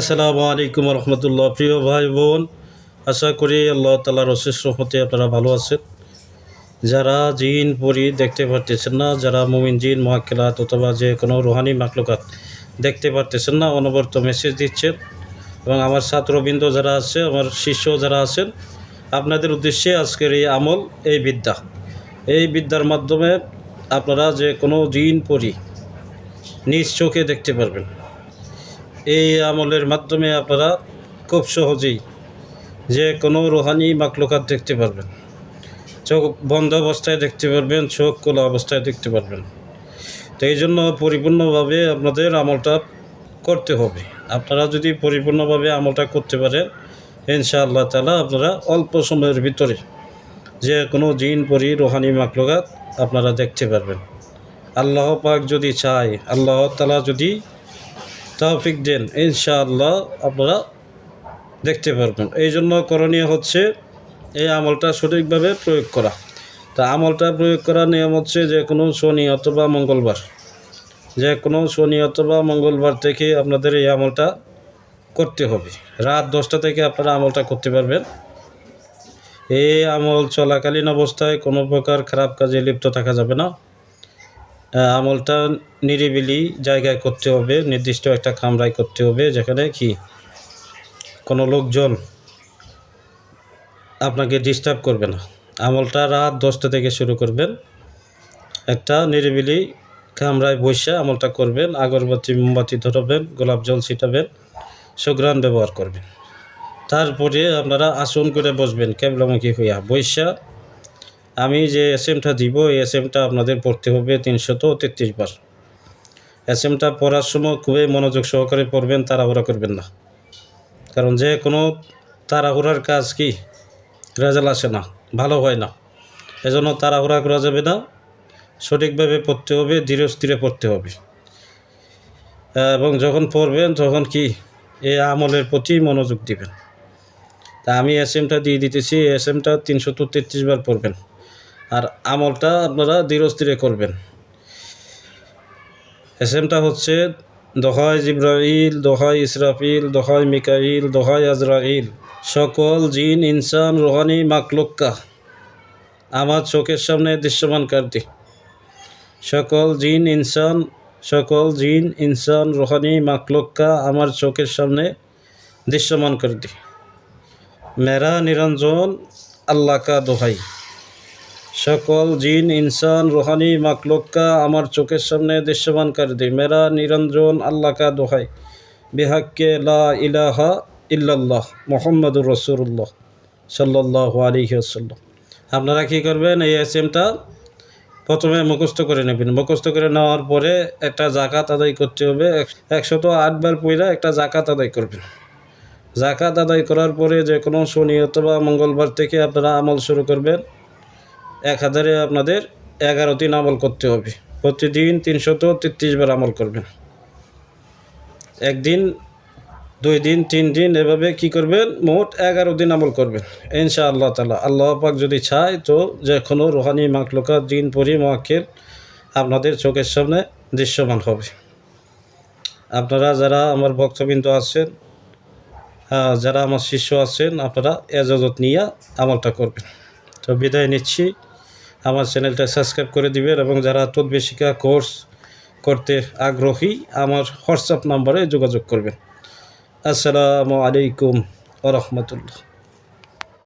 আসসালামু আলাইকুম রহমতুল্লাহ। প্রিয় ভাই বোন, আশা করি আল্লাহ তালার অশেষ রহমতে আপনারা ভালো আছেন। যারা জিন, পরি দেখতে পারতেছেন না, যারা মুমিন, জিন মহাকেলাত অথবা যে কোনো রোহানি মাকলুকাত দেখতে পারতেছেন না, অনবরত মেসেজ দিচ্ছেন। এবং আমার ছাত্রবৃন্দ যারা আছে, আমার শিষ্য যারা আছেন, আপনাদের উদ্দেশ্যে আজকের এই আমল, এই বিদ্যা। এই বিদ্যার মাধ্যমে আপনারা যে কোনো জিন, পরি নিজ চোখে দেখতে পারবেন। এই আমলের মাধ্যমে আপনারা খুব সহজেই যে কোনো রোহানি মাকলুকাত দেখতে পারবেন। চোখ বন্ধ অবস্থায় দেখতে পারবেন, চোখ খোলা অবস্থায় দেখতে পারবেন। তো এই জন্য পরিপূর্ণভাবে আপনাদের আমলটা করতে হবে। আপনারা যদি পরিপূর্ণভাবে আমলটা করতে পারেন, ইনশাআল্লাহ তালা আপনারা অল্প সময়ের ভিতরে যে কোনো জিন পরি রোহানি মাকলুকাত আপনারা দেখতে পারবেন। আল্লাহ পাক যদি চায়, আল্লাহ তালা যদি তৌফিক দেন। ইনশাআল্লাহ আপনারা দেখতে পারবেন। এই জন্য করণীয় হচ্ছে এই আমলটা সঠিকভাবে প্রয়োগ করা। তা আমলটা প্রয়োগ করার নিয়ম হচ্ছে যে কোনো শনি অথবা মঙ্গলবার, যে কোনো শনি অথবা মঙ্গলবার থেকে আপনাদের এই আমলটা করতে হবে। রাত দশটা থেকে আপনারা আমলটা করতে পারবেন। এই আমল চলাকালীন অবস্থায় কোনো প্রকার খারাপ কাজে লিপ্ত থাকা যাবে না। আমলটা নিরিবিলি জায়গায় করতে হবে, নির্দিষ্ট একটা কামরায় করতে হবে, যেখানে কি কোনো লোকজন আপনাকে ডিস্টার্ব করবে না। আমলটা রাত দশটা থেকে শুরু করবেন। একটা নিরিবিলি কামরায় বসে আমলটা করবেন, আগরবাতি, মোমবাতি ধরবেন, গোলাপ জল ছিটাবেন সুগ্রান ব্যবহার করবেন। তারপরে আপনারা আসন করে বসবেন, কেবলামুখী হইয়া। বৈশা আমি যে এস এমটা দিব, এই এস এমটা আপনাদের পড়তে হবে তিনশত তেত্রিশ বার। এস এমটা পড়ার সময় খুবই মনোযোগ সহকারে পড়বেন, তাড়াহুড়া করবেন না। কারণ যে কোনো তাড়াহুড়ার কাজ কি? রেজাল্ট আসে না, ভালো হয় না। এজন্য তাড়াহুড়া করা যাবে না। সঠিকভাবে পড়তে হবে ধীরে স্থিরে পড়তে হবে। এবং যখন পড়বেন, তখন কি? এই আমলের প্রতি মনোযোগ দিবেন। তা আমি এস এমটা দিয়ে দিতেছি এস এমটা তিনশত তেত্রিশ বার পড়বেন। আর আমলটা আপনারা ধীরস্থিরে করবেন। এস এমটা হচ্ছে দহাই জিব্রাইল দহাই ইসরাফিল দহাই মিকাইল দহাই আজরাইল। সকল জিন, ইনসান, রোহানি, মাকলুক্কা, আমার চোখের সামনে দৃশ্যমান কার্তি সকল জিন, ইনসান, সকল জিন, ইনসান, রোহানি, মাকলুক্কা, আমার চোখের সামনে দৃশ্যমান করে দি মেরা, নিরঞ্জন আল্লাহ কা দোহাই। সকল জিন, ইনসান, রোহানি, মাকলুক্কা আমার চোখের সামনে দৃশ্যমান করে দি মেরা, নিরঞ্জন আল্লাহ কা দোহাই। বিহাক্কে লা ইলাহা ইল্লাল্লাহ মোহাম্মদুর রসুল্লাহ সাল্লাহ আলিহি আসাল্লাম আপনারা কী করবেন? এই এস এমটা প্রথমে মুখস্থ করে নেবেন। মুখস্থ করে নেওয়ার পরে একটা জাকাত আদায় করতে হবে। এক- একশত আটবার পইরা একটা জাকাত আদায় করবেন। জাকাত আদায় করার পরে যে কোনো শনি অথবা মঙ্গলবার থেকে আপনারা আমল শুরু করবেন। এক হাজারে আপনাদের এগারো দিন আমল করতে হবে। প্রতিদিন তিনশত তেত্রিশ বার আমল করবেন। একদিন, দুই দিন, তিন দিন, এভাবে কি করবেন? মোট এগারো দিন আমল করবেন। ইনশা আল্লাহ তালা আল্লাহ পাক যদি চায় তো যে কোনো রোহানি মাকলুকা দিন পরি মহাকেল আপনাদের চোখের সামনে দৃশ্যমান হবে। আপনারা যারা আমার ভক্তবৃন্দ আছেন যারা আমার শিষ্য আছেন, আপনারা এজাজত নিয়ে আমলটা করবেন। তো বিদায় নিচ্ছি। আমার চ্যানেলটা সাবস্ক্রাইব করে দিবেন এবং যারা তদ্বেশিকা কোর্স করতে আগ্রহী, আমার হোয়াটসঅ্যাপ নাম্বারে যোগাযোগ করবেন। আসসালামু আলাইকুম ওরহমতুল্লাহ